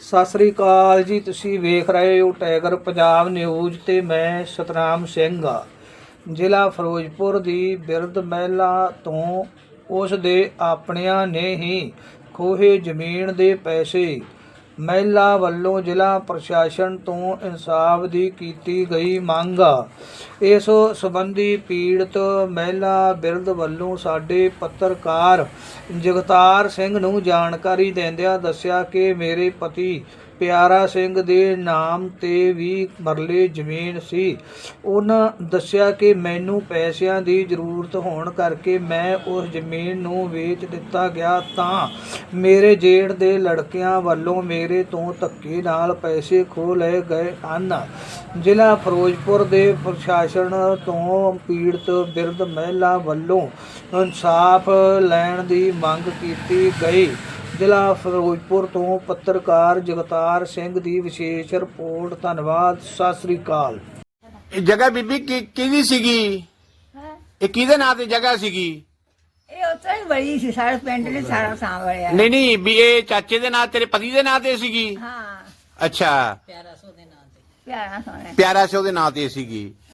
ਸਤਿ ਸ੍ਰੀ ਅਕਾਲ ਜੀ, ਤੁਸੀਂ ਵੇਖ ਰਹੇ ਹੋ ਟਾਈਗਰ ਪੰਜਾਬ ਨਿਊਜ਼ ਤੇ ਮੈਂ ਸਤਨਾਮ ਸਿੰਘ ਆ। ਜ਼ਿਲ੍ਹਾ ਫਿਰੋਜ਼ਪੁਰ ਦੀ ਬਿਰਧ ਮਹਿਲਾ ਤੋਂ ਉਸ ਦੇ ਆਪਣਿਆਂ ਨੇ ਹੀ ਖੋਹੇ ਜ਼ਮੀਨ ਦੇ ਪੈਸੇ ਮਹਿਲਾ ਵੱਲੋਂ ਜ਼ਿਲ੍ਹਾ ਪ੍ਰਸ਼ਾਸਨ ਤੋਂ ਇਨਸਾਫ ਦੀ ਕੀਤੀ ਗਈ ਮੰਗ। ਇਸ ਸੰਬੰਧੀ ਪੀੜਤ ਮਹਿਲਾ ਬਿਰਧ ਵੱਲੋਂ ਸਾਡੇ ਪੱਤਰਕਾਰ ਜਗਤਾਰ ਸਿੰਘ ਨੂੰ ਜਾਣਕਾਰੀ ਦਿੰਦਿਆਂ ਦੱਸਿਆ ਕਿ ਮੇਰੇ ਪਤੀ ਪਿਆਰਾ ਸਿੰਘ ਦੇ ਨਾਮ ਤੇ ਵੀ ਮਰਲੇ ਜ਼ਮੀਨ ਸੀ। ਉਹਨਾਂ ਦੱਸਿਆ ਕਿ ਮੈਨੂੰ ਪੈਸਿਆਂ ਦੀ ਜ਼ਰੂਰਤ ਹੋਣ ਕਰਕੇ ਮੈਂ ਉਸ ਜ਼ਮੀਨ ਨੂੰ ਵੇਚ ਦਿੱਤਾ ਗਿਆ ਤਾਂ ਮੇਰੇ ਜੇਠ ਦੇ ਲੜਕਿਆਂ ਵੱਲੋਂ ਮੇਰੇ ਤੋਂ ਧੱਕੇ ਨਾਲ ਪੈਸੇ ਖੋਹ ਲਏ ਗਏ ਹਨ। ਜ਼ਿਲ੍ਹਾ ਫਿਰੋਜ਼ਪੁਰ ਦੇ ਪ੍ਰਸ਼ਾਸਨ ਤੋਂ ਪੀੜਤ ਬਿਰਧ ਮਹਿਲਾ ਵੱਲੋਂ ਇਨਸਾਫ ਲੈਣ ਦੀ ਮੰਗ ਕੀਤੀ ਗਈ। ਜ਼ਿਲ੍ਹਾ ਫਿਰੋਜ਼ਪੁਰ ਤੋਂ ਪੱਤਰਕਾਰ ਜਗਤਾਰ ਸਿੰਘ ਦੀ ਵਿਸ਼ੇਸ਼ ਰਿਪੋਰਟ ਧੰਨਵਾਦ ਸਤਿ ਸ੍ਰੀ ਅਕਾਲ। ਇਹ ਜਗ੍ਹਾ ਬੀਬੀ ਕੀ ਕਿਹਦੀ ਸੀਗੀ? ਇਹ ਕਿਹਦੇ ਨਾਂ ਤੇ ਜਗ੍ਹਾ ਸੀਗੀ? ਇਹ ਉੱਥੇ ਹੀ ਬੜੀ ਸੀ ਸਾਰੇ ਪਿੰਡ ਨੇ ਸਾਰਾ ਸਾਂਭਲਿਆ ਨਹੀਂ ਨਹੀਂ ਵੀ ਇਹ ਚਾਚੇ ਦੇ ਨਾਂ ਤੇਰੇ ਪਤੀ ਦੇ ਨਾਂ ਤੇ ਸੀਗੀ? ਹਾਂ। ਅੱਛਾ। ਪਿਆਰਾ ਸੋਹਣੇ ਪਿਆਰਾ ਸਿੰਘ ਦੇ ਨਾਂ ਤੇ ਸੀਗੀ।